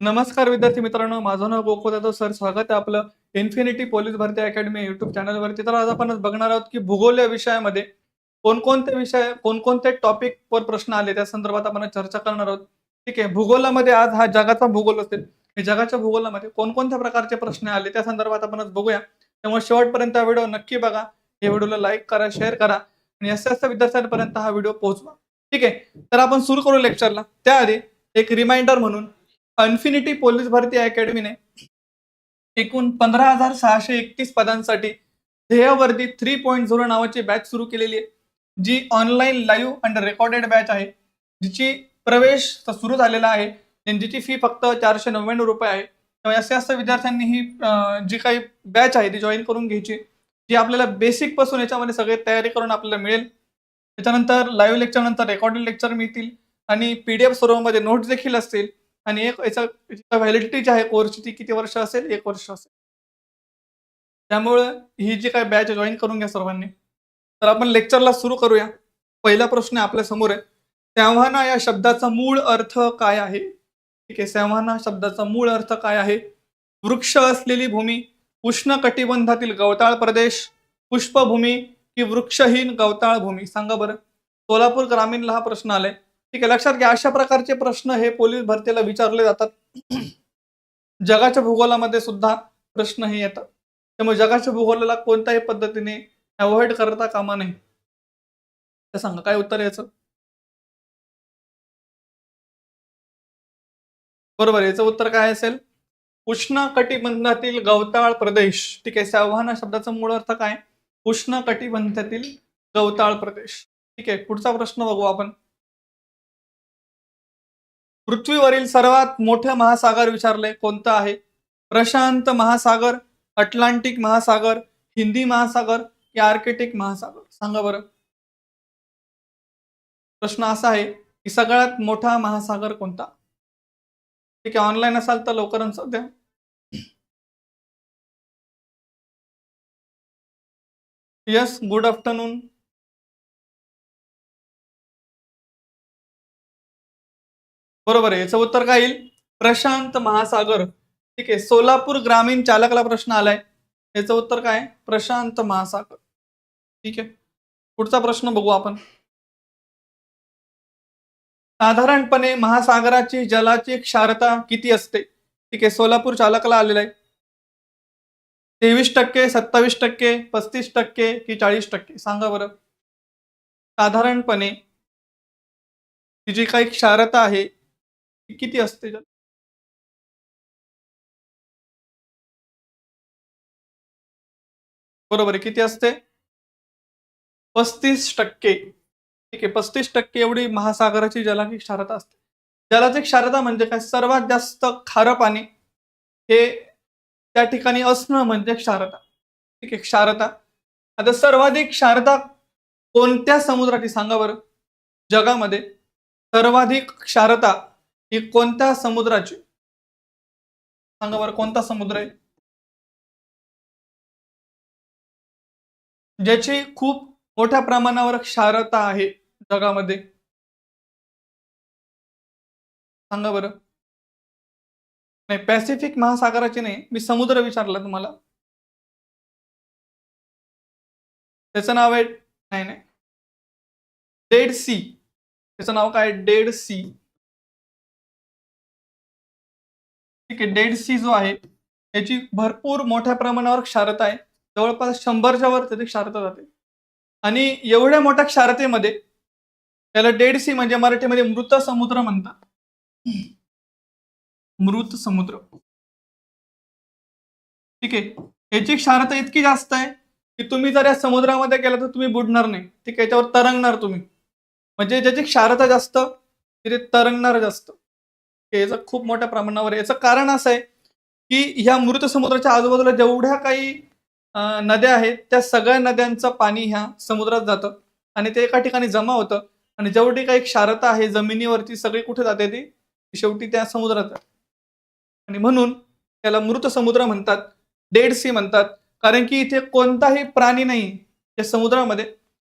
नमस्कार विद्यार्थी मित्रांनो माझं नाव गोकुळ जाधव. सर स्वागत आहे आपलं इन्फिनिटी पोलीस भरती अकॅडमी युट्यूब चॅनलवरती तर आज आपण बघणार आहोत की भूगोल या विषयामध्ये कोणकोणते विषय कोणकोणते टॉपिक वर प्रश्न आले त्या संदर्भात आपण चर्चा करणार आहोत. ठीक आहे भूगोलामध्ये आज हा जगाचा भूगोल असेल जगाच्या भूगोलामध्ये कोणकोणत्या प्रकारचे प्रश्न आले त्या संदर्भात आपण बघूया. त्यामुळे शेवटपर्यंत हा व्हिडिओ नक्की बघा. या व्हिडिओला लाईक करा शेअर करा आणि अशा अशा विद्यार्थ्यांपर्यंत हा व्हिडिओ पोहोचवा. ठीक आहे तर आपण सुरू करू लेक्चरला त्याआधी एक रिमाइंडर म्हणून अनफिनिटी पोलीस भरती अकॅडमीने एकूण पंधरा हजार सहाशे एकतीस पदांसाठी ध्येयवर्दी थ्री पॉईंट झिरो नावाची बॅच सुरू केलेली आहे जी online live and recorded batch आहे. जिची प्रवेश सुरू झालेला आहे जिची फी फक्त चारशे नव्याण्णव रुपये आहे. त्यामुळे असे असं विद्यार्थ्यांनी ही जी काही बॅच आहे ती जॉईन करून घ्यायची. जी आपल्याला बेसिकपासून याच्यामध्ये सगळे तयारी करून आपल्याला मिळेल. त्याच्यानंतर लाईव्ह लेक्चर नंतर रेकॉर्डेड लेक्चर मिळतील. आणि पीडीएफ स्वरूपामध्ये नोट्स देखील असतील. आणि एक याचा व्हॅलिडिटी जी आहे कोर्सची ती किती वर्ष असेल एक वर्ष असेल. त्यामुळं ही जी काय बॅच जॉईन करून घ्या सर्वांनी. तर आपण लेक्चरला सुरू करूया. पहिला प्रश्न आपल्यासमोर आहे. संवाहना या शब्दाचा मूळ अर्थ काय आहे? ठीक आहे संवाहना शब्दाचा मूळ अर्थ काय आहे? वृक्ष असलेली भूमी उष्ण कटिबंधातील गवताळ प्रदेश पुष्पभूमी की वृक्षहीन गवताळ भूमी. सांगा बरं. सोलापूर ग्रामीणला हा प्रश्न आलाय. ठीक आहे लक्षात घ्या अशा प्रकारचे प्रश्न हे पोलीस भरतीला विचारले जातात. जगाच्या भूगोलामध्ये सुद्धा प्रश्न हे येतात. त्यामुळे जगाच्या भूगोलाला कोणत्याही पद्धतीने अवॉइड करता कामा नये. तर सांगा काय उत्तर याचं? बरोबर याचं उत्तर काय असेल? उष्ण कटिबंधातील गवताळ प्रदेश. ठीक आहे संवाहन शब्दाचा मूळ अर्थ काय? उष्ण कटिबंधातील गवताळ प्रदेश. ठीक आहे पुढचा प्रश्न बघू आपण. पृथ्वीवरील सर्वात मोठे महासागर विचारले कोणतं आहे? प्रशांत महासागर अटलांटिक महासागर हिंदी महासागर की आर्केटिक महासागर? सांगा बरं. प्रश्न असा आहे की सगळ्यात मोठा महासागर कोणता? ठीक आहे ऑनलाईन असाल तर लवकर आन्सर द्या. यस गुड आफ्टरनून बरोबर आहे. याचं उत्तर काय येईल? प्रशांत महासागर. ठीक आहे. सोलापूर ग्रामीण चालकला प्रश्न आलाय. याचं उत्तर काय? प्रशांत महासागर. ठीक आहे. पुढचा प्रश्न बघू आपण. साधारणपणे महासागराची जलाची क्षारता किती असते? ठीक आहे. सोलापूर चालकला आलेला आहे. तेवीस टक्के सत्तावीस टक्के पस्तीस टक्के की चाळीस टक्के? सांगा बरं. साधारणपणे ती जी काही क्षारता आहे किती असते बरोबर आहे किती असते? पस्तीस टक्के. ठीक आहे पस्तीस टक्के एवढी महासागराची जलाची क्षारता असते. जलाची क्षारता म्हणजे काय? सर्वात जास्त खारं पाणी हे त्या ठिकाणी असणं म्हणजे क्षारता. ठीक आहे क्षारता. आता सर्वाधिक क्षारता कोणत्या समुद्राची? सांगा बरं. जगामध्ये सर्वाधिक क्षारता ही कोणत्या समुद्राची? सांगा बरं कोणता समुद्र आहे? ज्याची खूप मोठ्या प्रमाणावर क्षारता आहे जगामध्ये. सांगा बरं. नाही पॅसिफिक महासागराची नाही मी समुद्र विचारला तुम्हाला. त्याचं नाव आहे नाही नाही. Dead Sea. त्याचं नाव काय? Dead Sea. ठीक आहे डेड सी जो आहे याची भरपूर मोठ्या प्रमाणावर क्षारता आहे. जवळपास शंभरच्या वर त्याची क्षारता जाते. आणि एवढ्या मोठ्या क्षारतेमध्ये त्याला डेड सी म्हणजे मराठीमध्ये मृत समुद्र म्हणतात. मृत समुद्र. ठीक आहे? याची क्षारता इतकी जास्त आहे की तुम्ही जर या समुद्रामध्ये गेला तर तुम्ही बुडणार नाही. ठीक आहे? याच्यावर तरंगणार तुम्ही. म्हणजे ज्याची क्षारता जास्त तिथे तरंगणार जास्त. याचं खूप मोठ्या प्रमाणावर याचं कारण असं आहे की ह्या मृत समुद्राच्या आजूबाजूला जेवढ्या काही नद्या आहेत त्या सगळ्या नद्यांचं पाणी ह्या समुद्रात जातं. आणि ते एका ठिकाणी जमा होतं. आणि जेवढी काही क्षारता आहे जमिनीवरती सगळी कुठे जाते ती? शेवटी त्या समुद्रात आणि म्हणून त्याला मृत समुद्र म्हणतात डेड सी म्हणतात. कारण की इथे कोणताही प्राणी नाही या समुद्रामध्ये.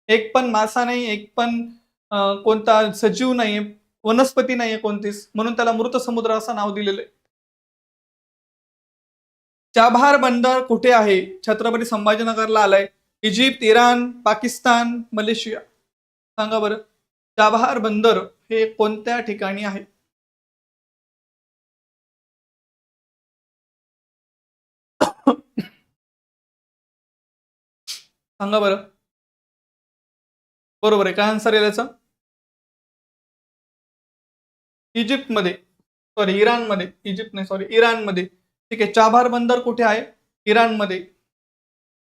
एक पण मासा नाही एक पण कोणता सजीव नाही वनस्पती नाहीये कोणतीच. म्हणून त्याला मृत समुद्र असं नाव दिलेलं आहे चाबहार बंदर कुठे आहे? छत्रपती संभाजीनगरला आलाय. Egypt Iran Pakistan Malaysia. सांगा बरं. चाबहार बंदर हे कोणत्या ठिकाणी आहे? सांगा बरं. बरोबर आहे. काय आन्सर येईल याचा इजिप्तमध्ये सॉरी इराणमध्ये इजिप्त नाही सॉरी इराणमध्ये. ठीक आहे चाबार बंदर कुठे आहे? इराणमध्ये.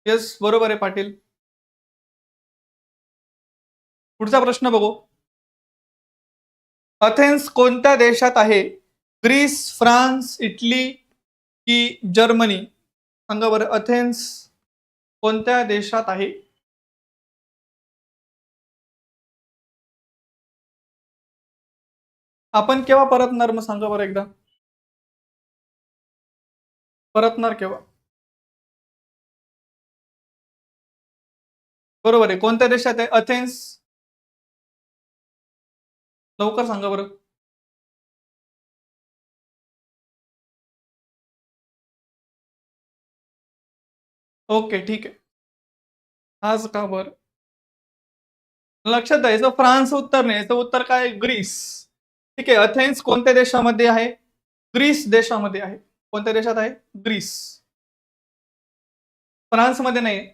येस बरोबर आहे पाटील. पुढचा प्रश्न बघू. अथेन्स कोणत्या देशात आहे? ग्रीस फ्रान्स इटली की जर्मनी? सांगा बरं अथेन्स कोणत्या देशात आहे? आपण केव्हा परतणार मग सांगा बरं एकदा. परतणार केव्हा? बरोबर आहे. कोणत्या देशात आहे? अथेन्स लवकर सांगा बरं. ओके ठीक आहे. आज का बरं? लक्षात आहे. याचं फ्रान्स उत्तर नाही. याचं उत्तर काय? ग्रीस. ठीक आहे अथेन्स कोणत्या देशामध्ये आहे? ग्रीस देशामध्ये आहे. कोणत्या देशात आहे? ग्रीस. फ्रान्समध्ये नाही.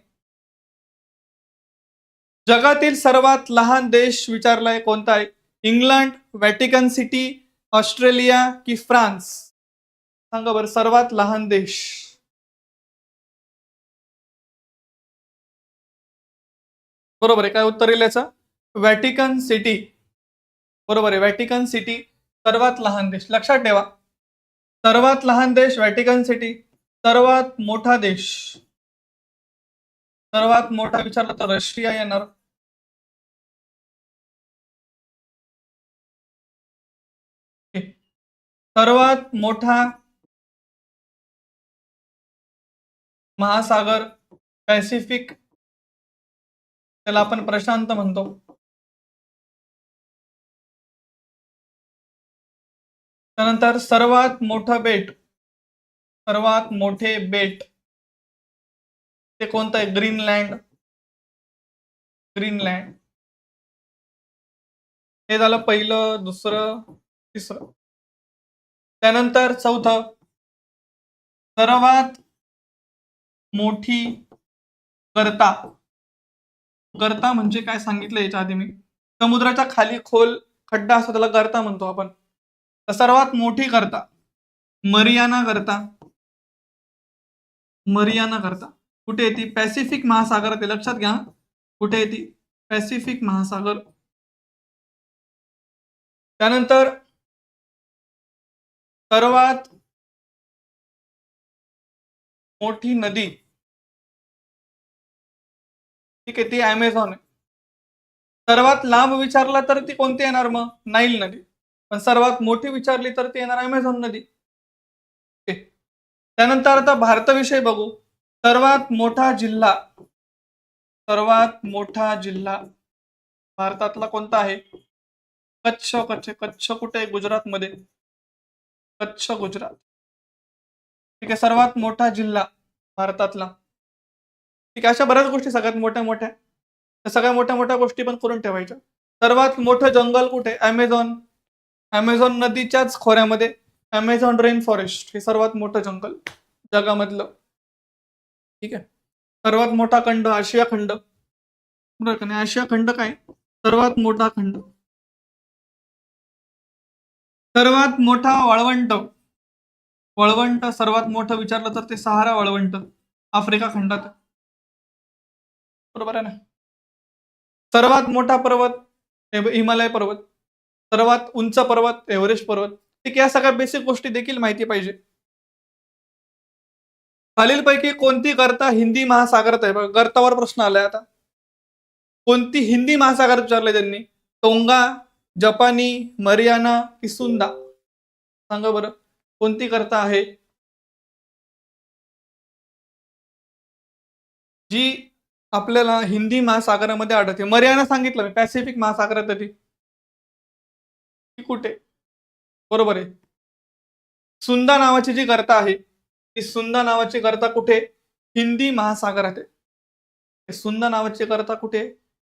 जगातील सर्वात लहान देश विचारलाय कोणता आहे? इंग्लंड व्हॅटिकन सिटी ऑस्ट्रेलिया की फ्रान्स? सांगा बरं सर्वात लहान देश. बरोबर आहे काय उत्तर येईल याचं? Vatican City. बरोबर आहे. व्हॅटिकन सिटी सर्वात लहान देश. लक्षात ठेवा. सर्वात लहान देश व्हॅटिकन सिटी सर्वात मोठा देश. सर्वात मोठा विचारला तर रशिया येणार. सर्वात मोठा महासागर पॅसिफिक त्याला आपण प्रशांत म्हणतो. त्यानंतर सर्वात मोठं बेट सर्वात मोठे बेट ते कोणतं आहे? ग्रीनलँड. ग्रीनलँड. हे झालं पहिलं दुसरं तिसरं. त्यानंतर चौथं. सर्वात मोठी गर्ता. गर्ता म्हणजे काय सांगितलं याच्या आधी मी? समुद्राच्या खाली खोल खड्डा असतो त्याला गर्ता म्हणतो आपण. सर्वात मोठी करता. मरियाना करता. मरियाना करता. कुठे येते? पॅसिफिक महासागर ते लक्षात घ्या. कुठे येते? पॅसिफिक महासागर. त्यानंतर सर्वात मोठी नदी. ठीक आहे ती अमेझॉन आहे सर्वात लांब विचारला तर ती कोणती येणार मग? नाईल नदी. पण सर्वात मोठी विचारली तर ती येणार अमेझॉन नदी. त्यानंतर आता भारताविषयी बघू. सर्वात मोठा जिल्हा सर्वात मोठा जिल्हा भारतातला कोणता आहे? कच्छ कच्छ कच्छ कुठे आहे गुजरातमध्ये? कच्छ गुजरात. ठीक आहे सर्वात मोठा जिल्हा भारतातला. ठीक आहे अशा बऱ्याच गोष्टी सगळ्यात मोठ्या मोठ्या. सगळ्या मोठ्या मोठ्या गोष्टी पण करून ठेवायच्या. सर्वात मोठं जंगल कुठे? अमेझॉन. अमेझॉन नदीच्याच खोऱ्यामध्ये अमेझॉन रेन फॉरेस्ट हे सर्वात मोठं जंगल जगामधलं. ठीक आहे? सर्वात मोठा खंड आशिया खंड. बरं का नाही? आशिया खंड काय? सर्वात मोठा खंड. सर्वात मोठा वाळवंट. वळवंट सर्वात मोठं विचारलं तर ते सहारा वळवंट आफ्रिका खंडात. बरोबर आहे ना? सर्वात मोठा पर्वत हिमालय पर्वत. सर्वात उंच पर्वत एव्हरेस्ट पर्वत ठीक या सगळ्या बेसिक गोष्टी देखील माहिती पाहिजे. खालीलपैकी कोणती गर्ता हिंदी महासागरात आहे? गर्तावर प्रश्न आलाय आता. कोणती हिंदी महासागरात विचारले त्यांनी? टोंगा जपानी मरियाना किसुंदा. सांगा बरं कोणती करता आहे? जी आपल्याला हिंदी महासागरामध्ये आढळते. मरियाना सांगितलं मी पॅसिफिक महासागरात ती. कुठे? बरोबर आहे. सुंदा नावाची जी गर्ता आहे ती सुंदा नावाची गर्ता कुठे? हिंदी महासागरात आहे. सुंदा नावाची गर्ता कुठे?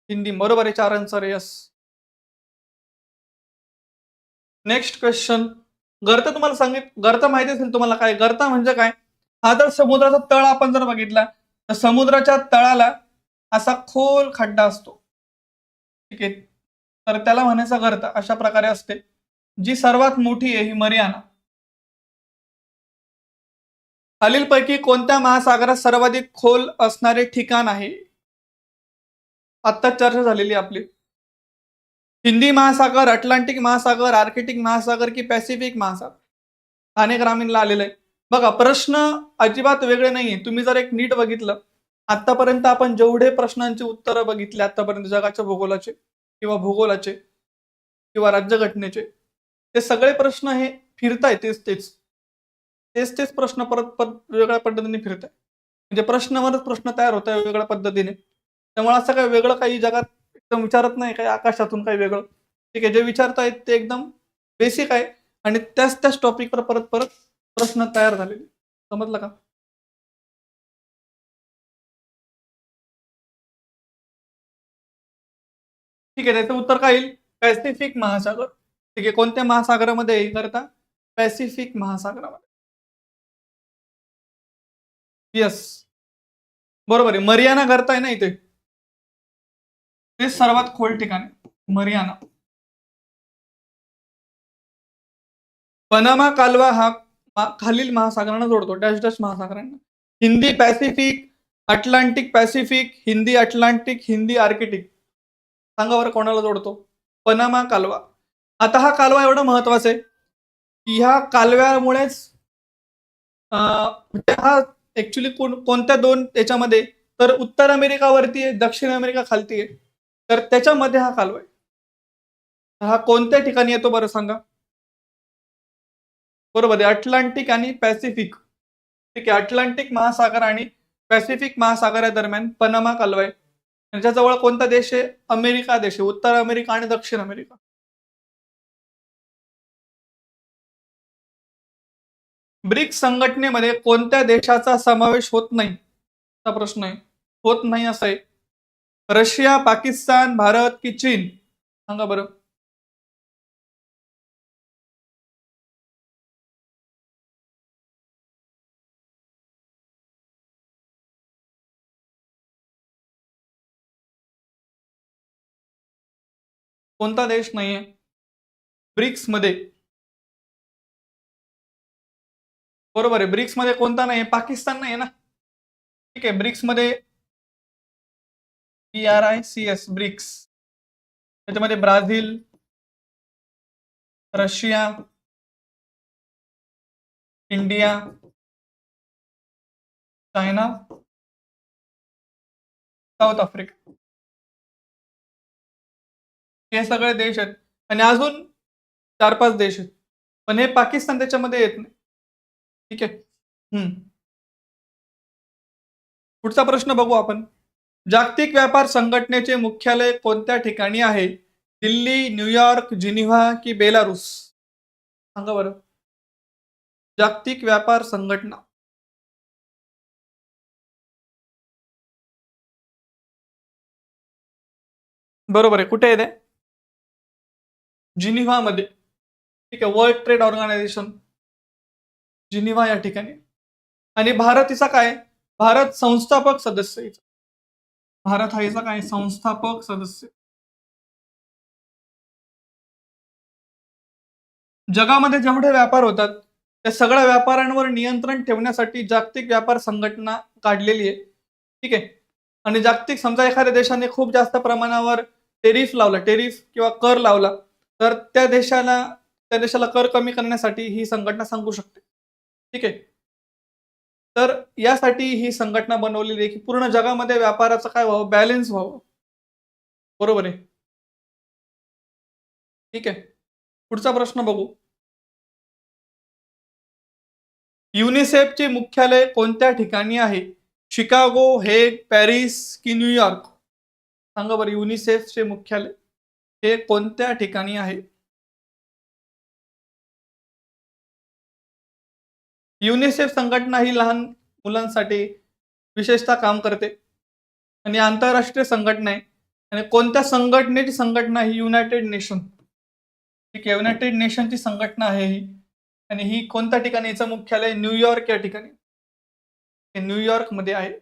हिंदी. बरोबर आहे चार आन्सर यस नेक्स्ट क्वेश्चन गर्ता तुम्हाला सांगित गर्ता माहिती असेल तुम्हाला काय? गर्ता म्हणजे काय? हा जर समुद्राचा तळ आपण जर बघितला तर समुद्राच्या तळाला असा खोल खड्डा असतो. ठीक आहे? तर त्याला म्हणायचा गर्त अशा प्रकारे असते. जी सर्वात मोठी आहे ही मरियाना. खालीलपैकी कोणत्या महासागरात सर्वाधिक खोल असणारे ठिकाण आहे? आत्ता चर्चा झालेली आपली. हिंदी महासागर अटलांटिक महासागर आर्किटिक महासागर की पॅसिफिक महासागर? ठाणे ग्रामीणला आलेलं आहे. बघा प्रश्न अजिबात वेगळे नाहीये. तुम्ही जर एक नीट बघितलं आतापर्यंत आपण जेवढे प्रश्नांची उत्तरं बघितली आतापर्यंत जगाच्या भूगोलाचे किंवा भूगोलाचे किंवा राज्यघटनेचे ते सगळे प्रश्न हे फिरताय तेच तेच. तेच तेच प्रश्न परत परत वेगळ्या पद्धतीने फिरत आहे म्हणजे प्रश्नावरच प्रश्न तयार होत आहे वेगळ्या पद्धतीने. त्यामुळे असं काही वेगळं काही जगात एकदम विचारत नाही काही आकाशातून काही वेगळं. ठीक आहे जे विचारतायत ते एकदम बेसिक आहे. आणि त्याच त्याच टॉपिकवर परत परत प्रश्न तयार झालेले. समजलं का? ठीक आहे त्याचं उत्तर काय येईल? पॅसिफिक महासागर. ठीक आहे कोणत्या महासागरामध्ये येईल करता पॅसिफिक महासागरामध्ये. येस बरोबर आहे. मरियाना करताय ना इथे? ते सर्वात खोल ठिकाण आहे. मरियाना. पनामा कालवा हा खालील महासागरांना जोडतो. Dash dash महासागरांना. Hindi Pacific Atlantic Pacific Hindi Atlantic Hindi Arctic. सांगा बरं कोणाला जोडतो? पनामा कालवा. आता हा कालवा एवढा महत्त्वाचा आहे की ह्या कालव्यामुळेच म्हणजे हा ऍक्च्युली कोणत्या दोन त्याच्यामध्ये तर उत्तर अमेरिकावरती आहे दक्षिण अमेरिका खालती आहे. तर त्याच्यामध्ये हा कालवा आहे. हा कोणत्या ठिकाणी येतो बरं सांगा? बरोबर आहे अटलांटिक आणि पॅसिफिक. ठीक आहे अटलांटिक महासागर आणि पॅसिफिक महासागरादरम्यान पनामा कालवा आहे. त्यांच्याजवळ कोणता देश आहे? अमेरिका देश आहे. उत्तर अमेरिका आणि दक्षिण अमेरिका. ब्रिक्स संघटनेमध्ये कोणत्या देशाचा समावेश होत नाही? असा प्रश्न आहे. होत नाही असं आहे रशिया पाकिस्तान भारत की चीन? सांगा बरं. कोणता देश नाहीये? ब्रिक्समध्ये बरोबर आहे ब्रिक्समध्ये कोणता नाही पाकिस्तान नाही ना? ठीक आहे ब्रिक्समध्ये P B R I C S BRICS. त्याच्यामध्ये Brazil Russia India China South Africa. हे सगळे देश आहेत. आणि अजून चार पाच देश आहेत. पण हे पाकिस्तान त्याच्यामध्ये येत नाही. ठीक आहे? हम्म. पुढचा प्रश्न बघू आपण. जागतिक व्यापार संघटनेचे मुख्यालय कोणत्या ठिकाणी आहे? दिल्ली न्यूयॉर्क जिनिव्हा की बेलारूस? सांगा बरं. जागतिक व्यापार संघटना. बरोबर आहे. कुठे आहे जिनिव्हामध्ये. ठीक आहे वर्ल्ड ट्रेड ऑर्गनायझेशन जिनिव्हा या ठिकाणी. आणि भारत हिचा काय? भारत संस्थापक सदस्य हिचा. भारत हा हिचा काय? संस्थापक सदस्य. जगामध्ये जेवढे व्यापार होतात त्या सगळ्या व्यापारांवर नियंत्रण ठेवण्यासाठी जागतिक व्यापार संघटना काढलेली आहे. ठीक आहे? आणि जागतिक समजा एखाद्या देशाने खूप जास्त प्रमाणावर टेरिफ लावला टेरिफ किंवा कर लावला तर त्या देशाला त्या देशाला कर कमी करण्यासाठी ही संघटना सांगू शकते. ठीक आहे? तर यासाठी ही संघटना बनवलेली आहे की पूर्ण जगामध्ये व्यापाराचं काय व्हावं? बॅलेन्स व्हावं. बरोबर आहे? ठीक आहे? पुढचा प्रश्न बघू. युनिसेफचे मुख्यालय कोणत्या ठिकाणी आहे? शिकागो हेग पॅरिस की न्यूयॉर्क? सांगा बरं युनिसेफचे मुख्यालय. हे कोणत्या ठिकाणी आहे? युनिसेफ संघटना ही लहान मुलांसाठी विशेषतः काम करते. आणि आंतरराष्ट्रीय संघटना आहे. आणि कोणत्या संघटनेची संघटना ही युनायटेड नेशन ठीक आहे युनायटेड नेशनची संघटना आहे ही. आणि ही कोणत्या ठिकाणी? याचं मुख्यालय न्यूयॉर्क या ठिकाणी. हे न्यूयॉर्कमध्ये आहे.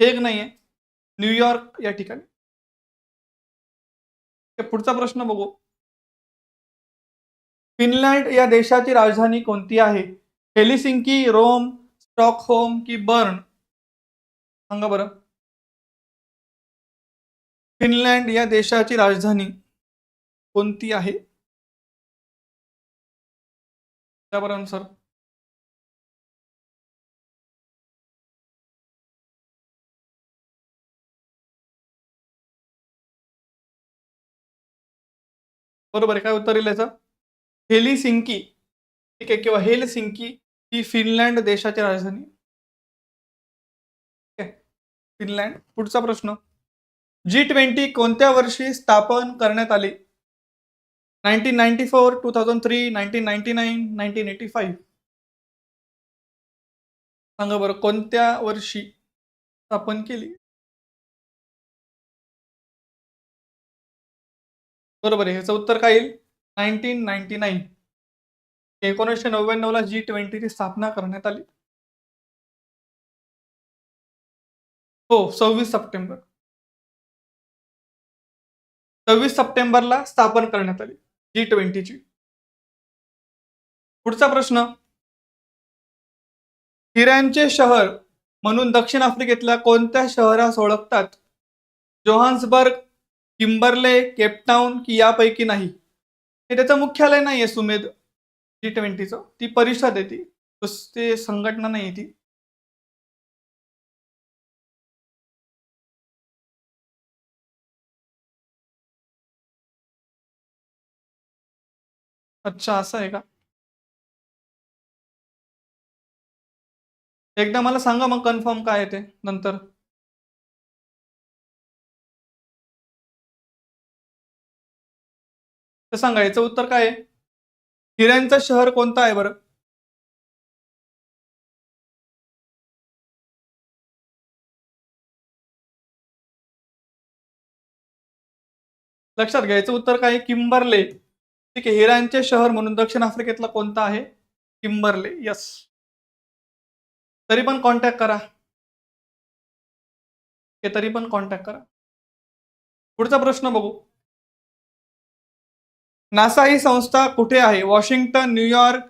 हे नाही आहे न्यूयॉर्क या ठिकाणी. पुढचा प्रश्न बघू. फिनलँड या देशाची राजधानी कोणती आहे? हेलिसिंकी रोम स्टॉकहोम की बर्न? सांगा बरं. फिनलँड या देशाची राजधानी कोणती आहे? त्याबरोबर सर बरोबर आहे काय उत्तर येईल याचं? हेलिसिंकी. ठीक आहे किंवा हेलसिंकी ही फिनलँड देशाची राजधानी. ठीक आहे फिनलँड. पुढचा प्रश्न. जी ट्वेंटी कोणत्या वर्षी स्थापन करण्यात आली? Nineteen ninety four two thousand three nineteen ninety nine nineteen eighty five सांगा बरं कोणत्या वर्षी स्थापन केली? बरोबर आहे. ह्याचं उत्तर काय येईल? Nineteen ninety nine. एकोणीसशे नव्याण्णवला जी ट्वेंटीची स्थापना करण्यात आली. हो सव्वीस सप्टेंबर. सव्वीस सप्टेंबरला स्थापन करण्यात आली जी ट्वेंटीची पुढचा प्रश्न. हिऱ्यांचे शहर म्हणून दक्षिण आफ्रिकेतल्या कोणत्या शहरास ओळखतात? जोहान्सबर्ग किंबर्ले केपटाऊन की यापैकी नाही. हे त्याचं मुख्यालय नाही आहे सुमेध. जी ट्वेंटीचं ती परिषद आहे ती. ते संघटना नाही ती. अच्छा असं आहे का? एकदा मला सांगा मग कन्फर्म काय आहे ते नंतर. तर सांगा याचं उत्तर काय आहे? हिऱ्यांचं शहर कोणतं आहे बरं? लक्षात घ्यायचं उत्तर काय किंबरले. ठीक आहे हिरांचे शहर म्हणून दक्षिण आफ्रिकेतला कोणता आहे? Kimberley yes. तरी पण कॉन्टॅक्ट करा. हे तरी पण कॉन्टॅक्ट करा. पुढचा प्रश्न बघू. नासा ही संस्था कुठे आहे? Washington New York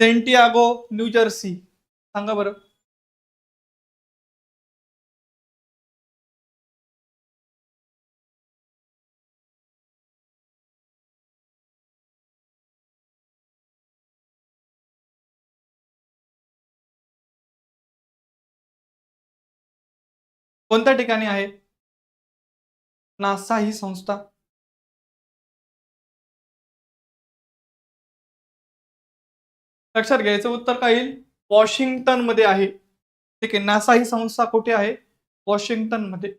Santiago New Jersey. सांगा बरं. कोणत्या ठिकाणी आहे? नासा ही संस्था. लक्षात घ्यायचं उत्तर काय येईल? वॉशिंग्टनमध्ये आहे. ठीक आहे नासा ही संस्था कुठे आहे? वॉशिंग्टनमध्ये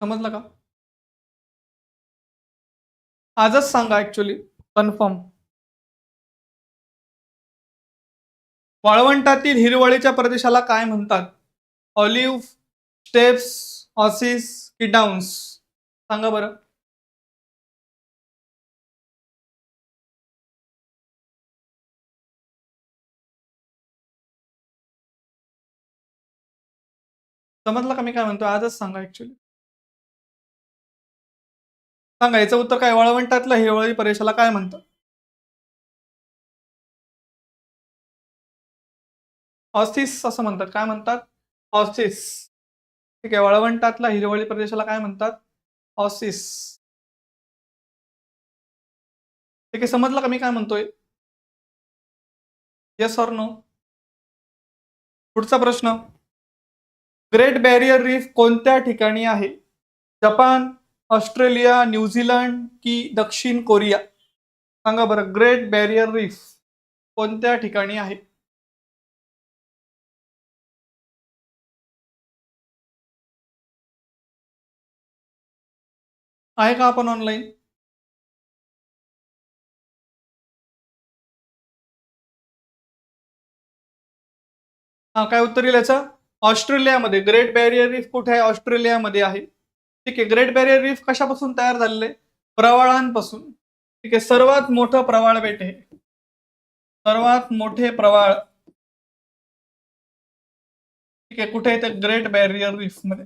समजलं का? आजच सांगा ऍक्च्युली कन्फर्म वाळवंटातील हिरवळीच्या प्रदेशाला काय म्हणतात? ऑलिव्ह स्टेप्स ऑसिस की डाउन्स सांगा बरं. समजलं का मी काय म्हणतो आजच सांगा ऍक्च्युली सांगा याचं उत्तर काय? वळवंटातलं हिवळी प्रदेशाला काय म्हणतात ऑसिस असं म्हणतात. काय म्हणतात? ऑसिस ठीक आहे वळवंटातला हिरवळी प्रदेशाला काय म्हणतात? ऑसिस ठीक आहे समजलं का मी काय म्हणतोय? येस ऑर नो पुढचा प्रश्न. ग्रेट बॅरियर रीफ कोणत्या ठिकाणी आहे? जपान ऑस्ट्रेलिया न्यूझीलंड की दक्षिण कोरिया? सांगा बरं ग्रेट बॅरियर रीफ कोणत्या ठिकाणी आहे? आहे का आपण ऑनलाईन हा काय उत्तर येईल याचं? ऑस्ट्रेलियामध्ये ग्रेट बॅरियर रीफ कुठे आहे? ऑस्ट्रेलियामध्ये आहे. ठीक आहे ग्रेट बॅरियर रीफ कशापासून तयार झालेलं आहे? प्रवाळांपासून. ठीक आहे सर्वात मोठं प्रवाळ बेट हे सर्वात मोठे प्रवाळ. ठीक आहे कुठे आहे ते? ग्रेट बॅरियर रीफमध्ये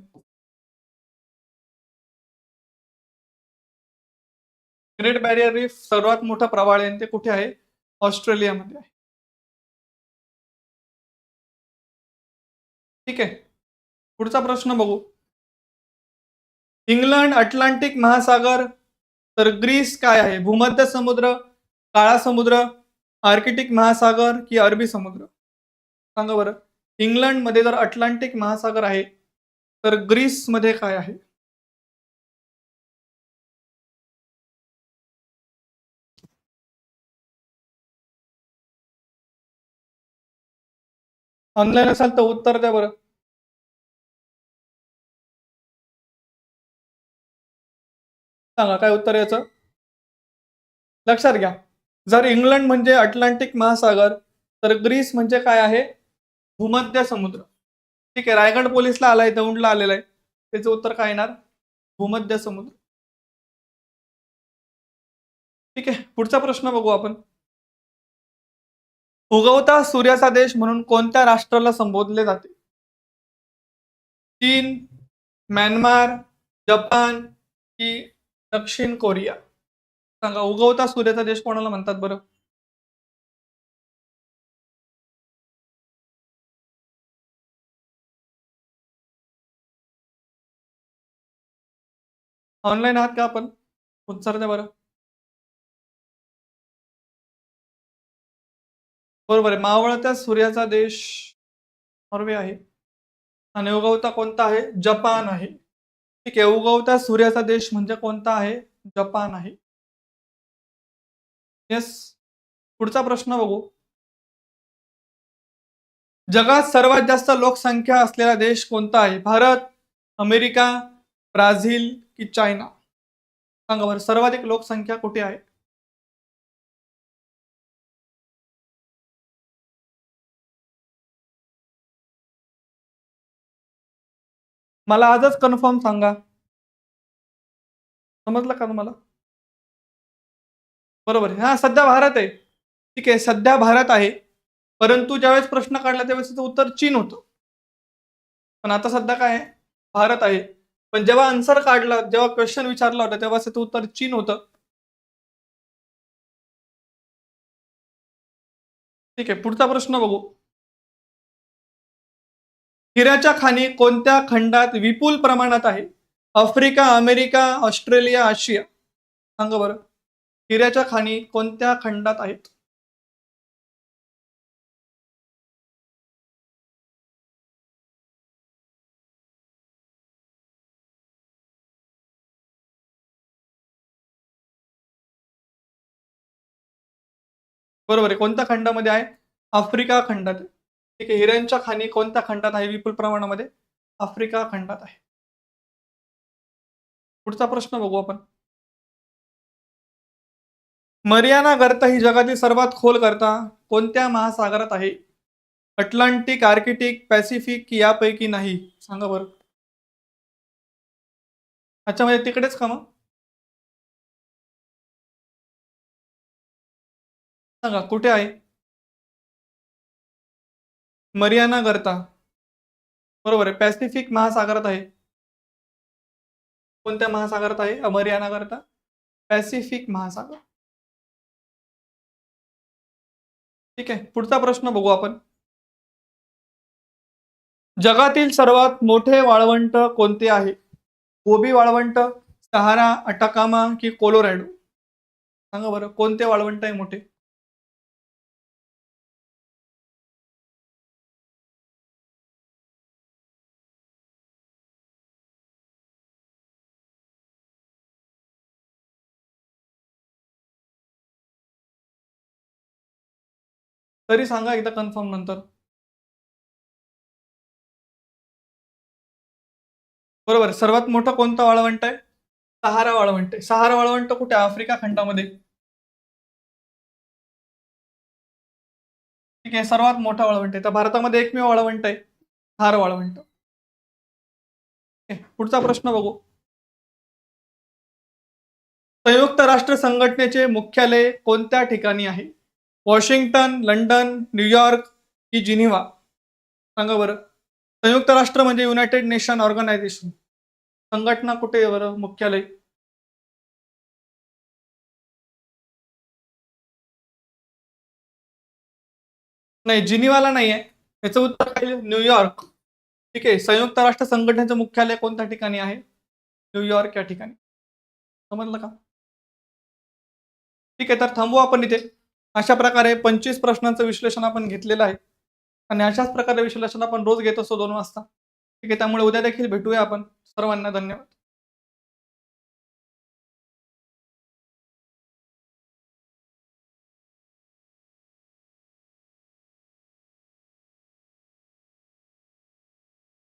ग्रेट बॅरियर रीफ सर्वात मोठा प्रवाळ आहे आणि ते कुठे आहे? ऑस्ट्रेलियामध्ये आहे. ठीक आहे. पुढचा प्रश्न बघू. इंग्लंड अटलांटिक महासागर तर ग्रीस काय आहे? भूमध्य समुद्र काळा समुद्र आर्किटिक महासागर की अरबी समुद्र? सांगा बरं. इंग्लंडमध्ये जर अटलांटिक महासागर आहे तर ग्रीसमध्ये काय आहे? ऑनलाईन असाल तर उत्तर द्या बरं. सांगा काय उत्तर याचं? लक्षात घ्या. जर इंग्लंड म्हणजे अटलांटिक महासागर तर ग्रीस म्हणजे काय आहे? भूमध्य समुद्र. ठीक आहे रायगड पोलीसला आलाय दौंडला आलेला आहे. त्याचं उत्तर काय येणार? भूमध्य समुद्र. ठीक आहे पुढचा प्रश्न बघू आपण. उगवता सूर्याचा देश म्हणून कोणत्या राष्ट्राला संबोधले जाते? चीन म्यानमार जपान की दक्षिण कोरिया. सांगा उगवता सूर्याचा देश कोणाला म्हणतात बरं? ऑनलाईन आहात का आपण? उत्तर द्या बरं. बरोबर आहे. मावळत्या सूर्याचा देश नॉर्वे आहे. आणि उगवता कोणता आहे? जपान आहे. ठीक आहे उगवता सूर्याचा देश म्हणजे कोणता आहे? जपान आहे. येस पुढचा प्रश्न बघू. जगात सर्वात जास्त लोकसंख्या असलेला देश कोणता आहे? भारत अमेरिका ब्राझील की चायना? सांगा बरं सर्वाधिक लोकसंख्या कुठे आहे? मला आजच कन्फर्म सांगा. समजलं का तुम्हाला? बरोबर. आहे हा सध्या भारत आहे. ठीक आहे सध्या भारत आहे. परंतु ज्यावेळेस प्रश्न काढला त्यावेळेस त्याचं उत्तर चीन होतं. पण आता सध्या काय आहे? भारत आहे. पण जेव्हा आन्सर काढला जेव्हा क्वेश्चन विचारला होता तेव्हा त्याचं उत्तर चीन होतं. ठीक आहे पुढचा प्रश्न बघू. हिऱ्याच्या खाणी कोणत्या खंडात विपुल प्रमाणात आहे? Africa America Australia Asia. सांगा बरं. हिऱ्याच्या खाणी कोणत्या खंडात आहेत? बरोबर आहे. कोणत्या खंडामध्ये आहे? आफ्रिका खंडात आहे. ठीक आहे हिऱ्यांच्या खाणी कोणत्या खंडात आहे विपुल प्रमाणामध्ये? आफ्रिका खंडात आहे. पुढचा प्रश्न बघू आपण. मरियाना गर्त ही जगातील सर्वात खोल गर्ता कोणत्या महासागरात आहे? अटलांटिक आर्किटिक पॅसिफिक यापैकी नाही. सांगा बरं. अच्छा म्हणजे तिकडेच का मग? सांगा कुठे आहे? मरियाना गर्ता. बरोबर आहे. पॅसिफिक महासागरात आहे. कोणत्या महासागरात आहे? अमरियाना गर्ता. पॅसिफिक महासागर. ठीक आहे. पुढचा प्रश्न बघू आपण. जगातील सर्वात मोठे वाळवंट कोणते आहे? गोबी वाळवंट सहारा अटाकामा की कोलोरॅडो? सांगा बरं कोणते वाळवंट आहे मोठे? तरी सांगा एकदा कन्फर्म नंतर. बरोबर सर्वात मोठं कोणतं वाळवंट आहे? सहारा वाळवंट आहे. सहारा वाळवंट कुठे? आफ्रिका खंडामध्ये. ठीक आहे सर्वात मोठा वाळवंट आहे. तर भारतामध्ये एकमेव वाळवंट आहे सहारा वाळवंट. ठीक आहे, पुढचा प्रश्न बघू. संयुक्त राष्ट्र संघटनेचे मुख्यालय कोणत्या ठिकाणी आहे? वॉशिंग्टन लंडन न्यूयॉर्क की जिनिव्हा. सांगा बरं. संयुक्त राष्ट्र म्हणजे युनायटेड नेशन ऑर्गनायझेशन. संघटना कुठे आहे बरं? मुख्यालय. नाही जिनिवाला नाही आहे याचं उत्तर काय न्यूयॉर्क ठीक आहे संयुक्त राष्ट्र संघटनेचं मुख्यालय कोणत्या ठिकाणी आहे? न्यूयॉर्क या ठिकाणी. समजलं का? ठीक आहे तर थांबू आपण इथे. अशा प्रकारे पंचवीस प्रश्नांचं विश्लेषण आपण घेतलेलं आहे. आणि अशाच प्रकारे विश्लेषण आपण रोज घेत असतो दोन वाजता. ठीक आहे त्यामुळे उद्या देखील भेटूया आपण. सर्वांना धन्यवाद.